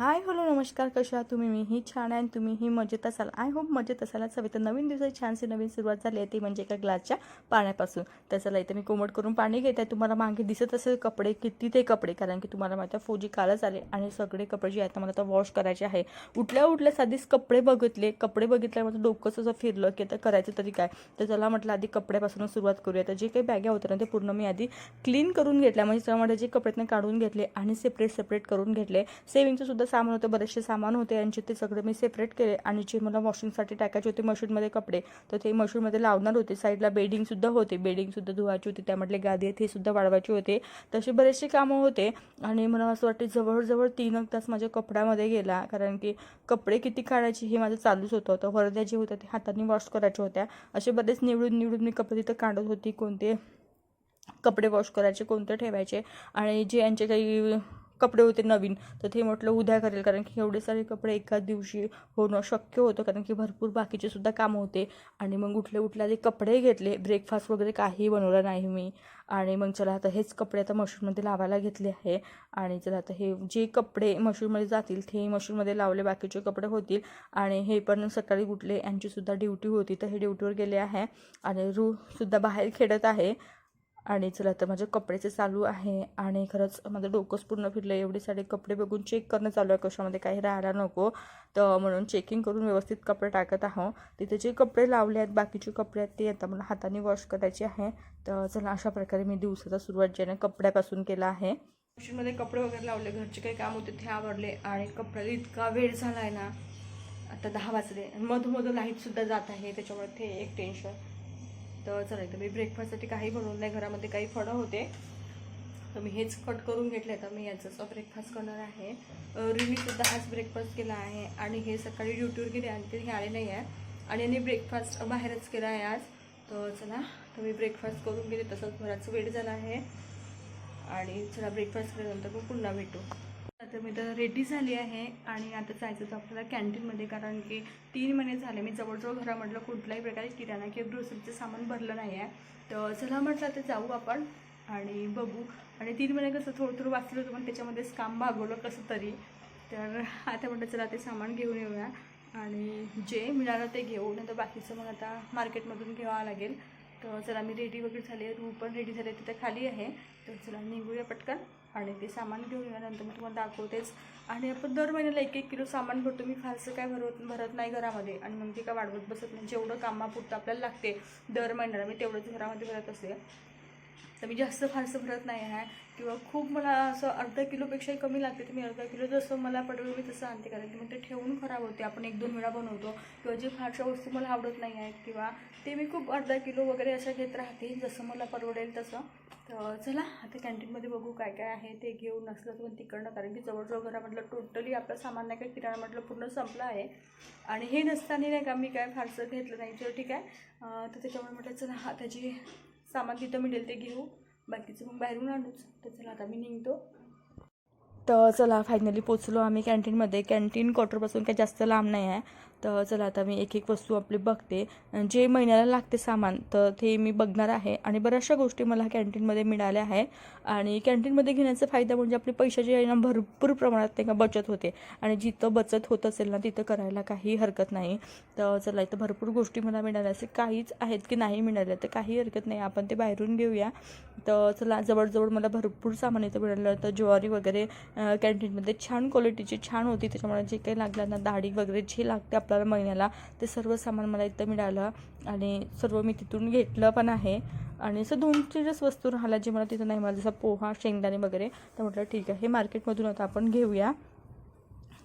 Hi hello नमस्कार कशा आहात तुम्ही? मीही छान आहे आणि तुम्हीही मजेत असाल. आय होप मजेत असाल. सवे तर नवीन दिवसाची छानशी नवीन सुरुवात झाली आहे. ती म्हणजे एका ग्लासच्या पाण्यापासून. तर चला इथे मी कोमट करून पाणी घेत आहे. तुम्हाला मागे दिसत असेल कपडे किती ते कपडे कारण की तुम्हाला माहिती आहे फौजी कालच आले आणि सगळे कपडे जे आहेत मला आता वॉश करायचे आहे. उठल्या उठल्या साधीच कपडे बघितले. कपडे बघितल्यावर माझं डोकंच असं फिरलं की आता करायचं तरी काय? तर चला म्हटलं आधी कपड्यापासून सुरुवात करूया. तर जे काही बॅग्या होत्या ना ते पूर्ण मी आधी क्लीन करून घेतल्या. म्हणजे त्यामध्ये जे कपडे काढून घेतले आणि सेपरेट सेपरेट करून घेतले. सेविंगचं सुद्धा सामान होतं बरेचसे सामान होते यांचे ते सगळे मी सेपरेट केले आणि जे मला वॉशिंगसाठी टाकायचे होते मशीनमध्ये कपडे तर ते मशीनमध्ये लावणार होते. साईडला बेडिंगसुद्धा होते. बेडिंगसुद्धा धुवायची होती त्यामधले गादी आहेत हे सुद्धा वाढवायचे होते. तसे बरेचसे कामं होते आणि मला असं वाटते जवळजवळ तीन एक तास माझ्या कपड्यामध्ये गेला. कारण की कपडे किती काढायचे हे माझं चालूच होतं. तर वरद्या जे होत्या ते हाताने वॉश करायच्या होत्या. असे बरेच निवडून निवडून मी कपडे तिथं काढत होती. कोणते कपडे वॉश करायचे कोणते ठेवायचे आणि जे यांचे काही कपडे होते नवीन तर ते म्हटलं उद्या करेल. कारण की एवढे सारे कपडे एकाच दिवशी होणं शक्य होतं. कारण की भरपूर बाकीचे सुद्धा काम होते. आणि मग उठल्या उठल्या ते कपडे घेतले. ब्रेकफास्ट वगैरे काही बनवलं नाही मी. आणि मग चला आता हेच कपडे आता मशीनमध्ये लावायला घेतले आहे. आणि चला आता हे जे कपडे मशीनमध्ये जातील ते मशीनमध्ये लावले. बाकीचे कपडे होतील. आणि हे पण सकाळी उठले. यांचीसुद्धा ड्युटी होती. तर हे ड्युटीवर गेले आहे. आणि रूसुद्धा बाहेर खेळत आहे. आणि चला तर माझे कपडेचे चालू आहे आणि खरंच माझं डोकंच पूर्ण फिरलं एवढे सारे कपडे बघून चेक करणं चालू आहे. कशामध्ये काही राहायला नको. तर म्हणून चेकिंग करून व्यवस्थित कपडे टाकत आहो तिथे जे कपडे लावले आहेत बाकीचे कपडे आहेत ते आता मला हाताने वॉश करायचे आहे. तर चला अशा प्रकारे मी दिवसाचा सुरुवात ज्याने कपड्यापासून केला आहे. मशीनमध्ये कपडे वगैरे लावले घरचे काही काम होते ते आवडले आणि कपड्याला इतका वेळ झाला आहे ना. आता दहा वाजले. मधोमधून लाईटसुद्धा जात आहे त्याच्यामुळे ते एक टेन्शन तर चला तर मी ब्रेकफास्टसाठी काही बनवलं नाही घरामध्ये काही फळं होते. तर मी हेच कट करून घेतले तर मी याचाच ब्रेकफास्ट करणार आहे. रिमीसुद्धा आज ब्रेकफास्ट केला आहे आणि हे सकाळी ड्युटीवर गेले आणि ते आले नाही आहे. आणि यांनी ब्रेकफास्ट बाहेरच केला आहे आज. तर चला तर मी ब्रेकफास्ट करून गेले तसंच घराचं वेळ झाला आहे. आणि चला ब्रेकफास्ट केल्यानंतर मग पुन्हा भेटू. तर मी तर रेडी झाली आहे आणि आता जायचं होतं आपल्याला कॅन्टीनमध्ये कारण की तीन महिने झाले मी जवळजवळ घरामधलं कुठल्याही प्रकारे किराणा किंवा ग्रोसरीचं सामान भरलं नाही आहे. तर चला म्हटलं आता जाऊ आपण आणि बघू. आणि तीन महिने कसं थोडं थोडं वाचलं होतं पण त्याच्यामध्येच काम भागवलं कसं तरी. तर आता म्हटलं चला ते सामान घेऊन येऊया. आणि जे मिळालं ते घेऊ नंतर बाकीचं मग आता मार्केटमधून घ्यावं लागेल. तर चला मी रेडी वगैरे झाली आहे रूम पण रेडी झाले तिथे खाली आहे. तर चला निघूया पटकन. आणि ते सामान घेऊन या नंतर मी तुम्हाला दाखवतेच. आणि आपण दर महिन्याला एक एक किलो सामान भरतो. मी फारसं काय भरवत भरत नाही घरामध्ये. आणि मग ते काय वाढवत बसत नाही. जेवढं कामापुरतं आपल्याला लागते दर महिन्याला मी तेवढंच घरामध्ये भरत असते. तर मी जास्त फारसं भरत नाही आहे. किंवा खूप मला असं अर्धा किलोपेक्षाही कमी लागते तर मी अर्धा किलो जसं मला पडवेल मी तसं आणते. कारण की मग ते ठेवून खराब होते. आपण एक दोन वेळा बनवतो. किंवा जे फारशा वस्तू मला आवडत नाही आहेत किंवा ते मी खूप अर्धा किलो वगैरे असं घेत राहते. जसं मला परवडेल तसं. तर चला आता कॅन्टीनमध्ये बघू काय काय आहे ते घेऊन नसलं तर तिकडनं. कारण की जवळजवळ घरामधलं टोटली आपलं सामान नाही काय किराणामधलं पूर्ण संपलं आहे. आणि हे नसताना नाही का मी काय फारसं घेतलं नाही. तर ठीक आहे. तर त्याच्यामुळे म्हटलं चला हा त्याची सामान तिथं मिळेल ते घेऊ. बाकीचं मग बाहेरून आणूच. तर चला आता मी निघतो. तर चला फायनली पोचलो आम्ही कॅन्टीनमध्ये कॅन्टीन क्वार्टरपासून काही जास्त लांब नाही आहे. तर चला आता मी एक एक वस्तू आपली बघते. जे महिन्याला लागते सामान तर ते मी बघणार आहे. आणि बऱ्याचशा गोष्टी मला कॅन्टीनमध्ये मिळाल्या आहे. आणि कॅन्टीनमध्ये घेण्याचा फायदा म्हणजे आपली पैशाची आहे ना भरपूर प्रमाणात ते का बचत होते. आणि जिथं बचत होत असेल ना तिथं करायला काही हरकत नाही. तर चला इथं भरपूर गोष्टी मला मिळाल्या. असे काहीच आहेत की नाही मिळाल्या तर काही हरकत नाही. आपण ते बाहेरून घेऊया. तर चला जवळजवळ मला भरपूर सामान इथं मिळालं. तर ज्वारी वगैरे कॅन्टीनमध्ये छान क्वालिटीची छान होती. त्याच्यामुळे जे काही लागलं ना दाढी वगैरे जे लागते आपल्याला महिन्याला ते सर्व सामान मला इथं मिळालं आणि सर्व मी तिथून घेतलं पण आहे. आणि असं दोन तीनच वस्तू राहिल्या जे मला तिथं नाही मला जसं पोहा शेंगदाणे वगैरे तर म्हटलं ठीक आहे हे मार्केटमधून आता आपण घेऊया.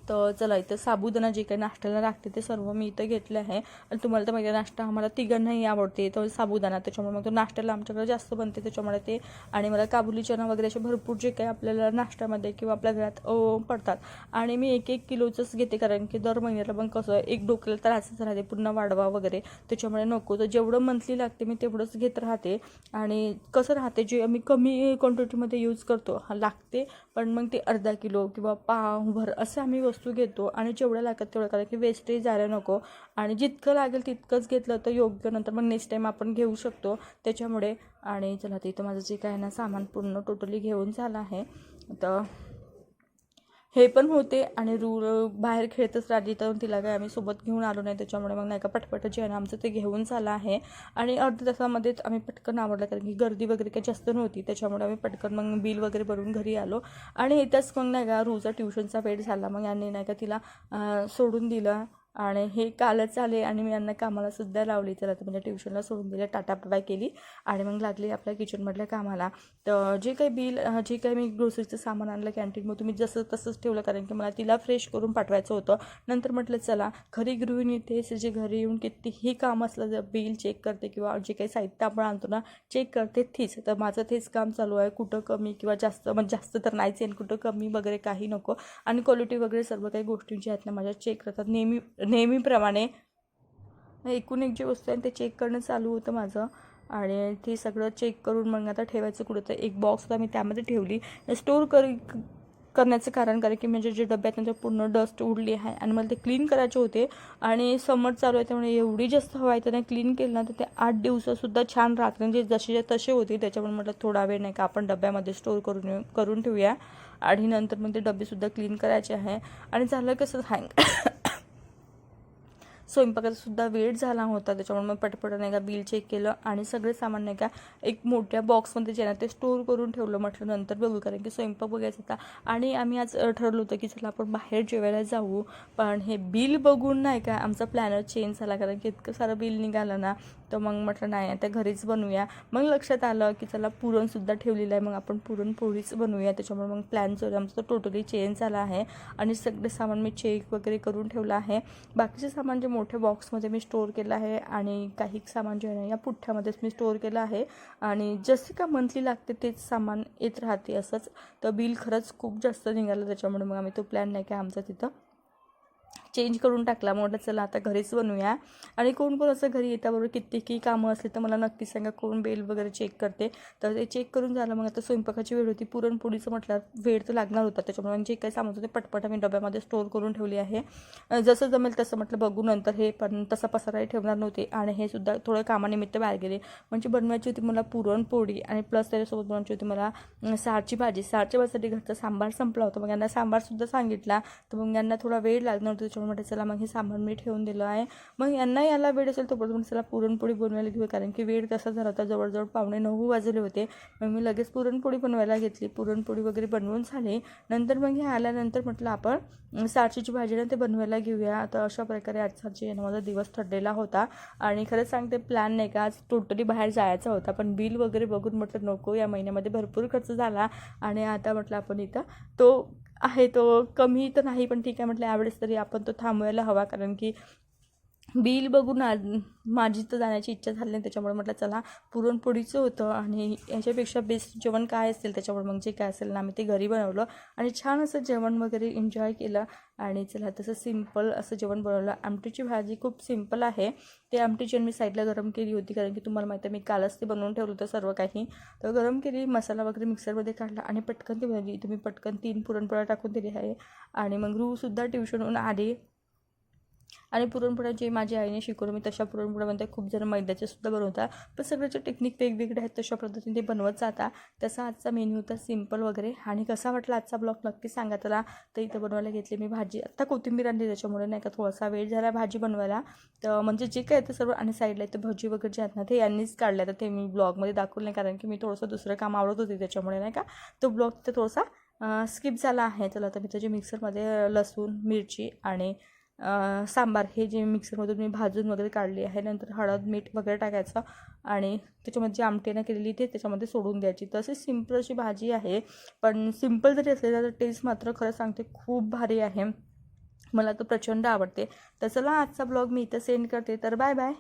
तर चला इथं साबुदाणा जे काही नाश्त्याला लागते ते सर्व मी इथं घेतलं आहे. आणि तुम्हाला तर माहिती आहे नाश्ता आम्हाला तिघांनाही आवडते. तो साबुदाणा त्याच्यामुळे मग तो नाश्त्याला आमच्याकडे जास्त बनते त्याच्यामुळे ते आणि मला काबुली चना वगैरे असे भरपूर जे काही आपल्याला नाश्त्यामध्ये किंवा आपल्या घरात पडतात. आणि मी एक एक किलोचंच घेते कारण की दर महिन्याला पण कसं एक डोक्याला त्रासच राहते पुन्हा वाढवा वगैरे. त्याच्यामुळे नको. तर जेवढं मंथली लागते मी तेवढंच घेत राहते. आणि कसं राहते जे आम्ही कमी क्वांटिटीमध्ये यूज करतो हा लागते. पण मग ते अर्धा किलो किंवा पावभर असे आम्ही वस्तू घेतो आणि जेवढ्या लागतात तेवढं कारण की वेस्टेज जायला नको. आणि जितकं लागेल तितकंच घेतलं तर योग्य नंतर मग नेक्स्ट टाईम आपण घेऊ शकतो. त्याच्यामुळे आणि चला तिथं माझं जे काय आहे ना सामान पूर्ण टोटली घेऊन झालं आहे. तर हे पण होते आणि रू बाहेर खेळतच राहिली तर तिला काय आम्ही सोबत घेऊन आलो नाही. त्याच्यामुळे मग नाही का पटपट जे आहे ना आमचं ते घेऊन झालं आहे. आणि अर्ध्या तासामध्येच आम्ही पटकन आवडलं कारण की गर्दी वगैरे काही जास्त नव्हती. त्याच्यामुळे आम्ही पटकन मग बिल वगैरे भरून घरी आलो. आणि येत्याच मग नाही का रूचा ट्युशनचा वेळ झाला. मग यांनी नाही का तिला सोडून दिलं. आणि हे कालच आले आणि मी यांना कामालासुद्धा लावली. तर आता म्हणजे ट्युशनला सोडून दिलं टाटा बाय केली आणि मग लागली आपल्या किचनमधल्या कामाला. तर जे काही बिल जे काही मी ग्रोसरीचं सामान आणलं कॅन्टीनमधून मी जसं तसंच ठेवलं कारण की मला तिला फ्रेश करून पाठवायचं होतं. नंतर म्हटलं चला घरी गृहिणी तेच जे घरी येऊन कितीही काम असलं जर बिल चेक करते किंवा जे काही साहित्य आपण आणतो ना चेक करते तीच. तर माझं तेच काम चालू आहे. कुठं कमी किंवा जास्त म्हणजे जास्त तर नाहीच आहे कुठं कमी वगैरे काही नको. आणि क्वालिटी वगैरे सर्व काही गोष्टी ज्या आहेत ना माझ्या चेक करतात. नेहमी नेहमीप्रमाणे एकूण एक जी वस्तू आहे ते चेक करणं चालू होतं माझं. आणि ते सगळं चेक करून मग आता ठेवायचं कुठं तर एक बॉक्स मी त्यामध्ये ठेवली. स्टोअर कर करण्याचं कारण कारण की म्हणजे जे डब्यात त्यांच्या पूर्ण डस्ट उडली आहे आणि मला ते क्लीन करायचे होते. आणि समर चालू आहे त्यामुळे एवढी जास्त हवा आहे त्याने क्लीन केलं ना तर ते आठ दिवससुद्धा छान राहत. म्हणजे जसे तसे होते त्याच्यामुळे म्हटलं थोडा वेळ नाही का आपण डब्यामध्ये स्टोअर करून करून ठेवूया. आणि नंतर मग ते डबेसुद्धा क्लीन करायचे आहे. आणि झालं कसं हँग स्वयंपाकाचासुद्धा वेळ झाला होता. त्याच्यामुळे मग पटपट नाही का बिल चेक केलं आणि सगळे सामान नाही का एक मोठ्या बॉक्समध्ये जे ना ते स्टोअर करून ठेवलं म्हटलं नंतर बघू. कारण की स्वयंपाक बघायचा होता. आणि आम्ही आज ठरलो होतं की चला आपण बाहेर जेवायला जाऊ. पण हे बिल बघून नाही का आमचा प्लॅनर चेंज झाला. कारण की इतकं सारं बिल निघालं ना तर मग म्हटलं नाही आता घरीच बनवूया. मग लक्षात आलं की चला पुरणसुद्धा ठेवलेलं आहे. मग आपण पुरणपोळीच बनवूया. त्याच्यामुळे मग प्लॅन जो आमचा तो टोटली चेंज झाला आहे. आणि सगळे सामान मी चेक वगैरे करून ठेवलं आहे. बाकीचे सामान जे मोठ्या बॉक्समध्ये मी स्टोअर केलं आहे आणि काही सामान जे आहे या पुठ्ठ्यामध्येच मी स्टोअर केलं आहे. आणि जसे का मंथली लागते तेच सामान येत राहते असंच. तर बिल खरंच खूप जास्त निघालं. त्याच्यामुळे मग आम्ही तो प्लॅन नाही का आमचा तिथं चेंज करून टाकला. म्हटलं चला आता घरीच बनवूया. आणि कोण कोण असं घरी येताबरोबर कित्येकी कामं असली तर मला नक्की सांगा कोण बेल वगैरे चेक करते. तर ते चेक करून झालं. मग आता स्वयंपाकाची वेळ होती. पुरणपोळीचं म्हटलं वेळ तर लागणार होता. त्याच्यामुळे जे काही सामान होतं ते पटपट मी डब्यामध्ये स्टोअर करून ठेवली आहे. जसं जमेल तसं म्हटलं बघू नंतर हे पण तसा पसाराही ठेवणार नव्हते. आणि हे सुद्धा थोडं कामानिमित्त बाहेर गेले. म्हणजे बनवायची होती मला पुरणपोळी आणि प्लस त्याच्यासोबत बनवायची होती मला सारची भाजी. सारच्या भाजीसाठी घरचा सांबार संपला होता. मग यांना सांबारसुद्धा सांगितला. तर मग यांना थोडा वेळ लागणार होता. त्याच्यामुळे म्हटलं चला मग हे सामान मी ठेवून दिलं आहे. मग यांना याला वेळ असेल तोपर्यंत म्हणजे चला पुरणपोळी बनवायला घेऊ कारण की वेळ तसा झाला होता जवळजवळ पावणे नऊ वाजले होते. मग मी लगेच पुरणपोळी बनवायला घेतली. पुरणपोळी वगैरे बनवून झाली. नंतर मग हे आल्यानंतर म्हटलं आपण सारशीची भाजी ना ते बनवायला घेऊया. आता अशा प्रकारे आजचा जे आहे ना माझा दिवस ठरलेला होता. आणि खरंच सांगते प्लॅन नाही का आज टोटली बाहेर जायचा होता. पण बिल वगैरे बघून म्हटलं नको या महिन्यामध्ये भरपूर खर्च झाला. आणि आता म्हटलं आपण इथं तो आहे तो कमी तर नाही पण ठीक आहे म्हटलं यावेळेस तरी आपण तो थांबवायला हवा. कारण की बिल बघून आ माझी तर जाण्याची इच्छा झाली नाही त्याच्यामुळे म्हटलं चला पुरणपोळीचं होतं आणि याच्यापेक्षा बेस्ट जेवण काय असेल त्याच्यामुळे मग जे काय असेल ना आम्ही ते घरी बनवलं आणि छान असं जेवण वगैरे एन्जॉय केलं आणि चला तसं सिंपल असं जेवण बनवलं. आमटीची भाजी खूप सिंपल आहे. ते आमटीची मी साईडला गरम केली होती कारण की तुम्हाला माहिती आहे मी कालच ते बनवून ठेवलं होतं सर्व काही. तर गरम केली मसाला वगैरे मिक्सरमध्ये काढला आणि पटकन ती भाजी तुम्ही पटकन तीन पुरणपोळ्या टाकून दिली आहे. आणि मग रूसुद्धा ट्युशनहून आली. आणि पुरणपोळ्या जे माझ्या आईने शिकवलं मी तशा पुरणपोळ्या खूप जण मैद्याच्या सुद्धा बनवतात पण सगळ्याचे टेक्निक वेगवेगळे आहेत तशा पद्धतीने ते बनवत जाता. तसा आजचा मेन्यू होता सिंपल वगैरे. आणि कसा वाटला आजचा ब्लॉग नक्की सांगा त्याला. तर इथं बनवायला घेतली मी भाजी. आत्ता कोथिंबीर आणली त्याच्यामुळे नाही का थोडासा वेळ झाला भाजी बनवायला. तर म्हणजे जे काय ते सर्व आणि साईडला इथं भजी वगैरे जे आहेत ना ते यांनीच काढल्या तर ते मी ब्लॉगमध्ये दाखवलं नाही कारण की मी थोडंसं दुसरं काम आवडत होते त्याच्यामुळे नाही का. तो ब्लॉग तिथं थोडासा स्किप झाला आहे. चला तर मी त्याच्या मिक्सरमध्ये लसूण मिरची आणि सांबार हे जे मिक्सरमधून मी भाजून वगैरे काढली आहे. नंतर हळद मीठ वगैरे टाकायचं आणि त्याच्यामध्ये जी आमटीनं केलेली ते त्याच्यामध्ये सोडून द्यायची. तशी सिंपल अशी भाजी आहे. पण सिंपल जरी असली तर टेस्ट मात्र खरं सांगते खूप भारी आहे. मला तर प्रचंड आवडते. तर चला आजचा ब्लॉग मी इथं सेंड करते. तर बाय बाय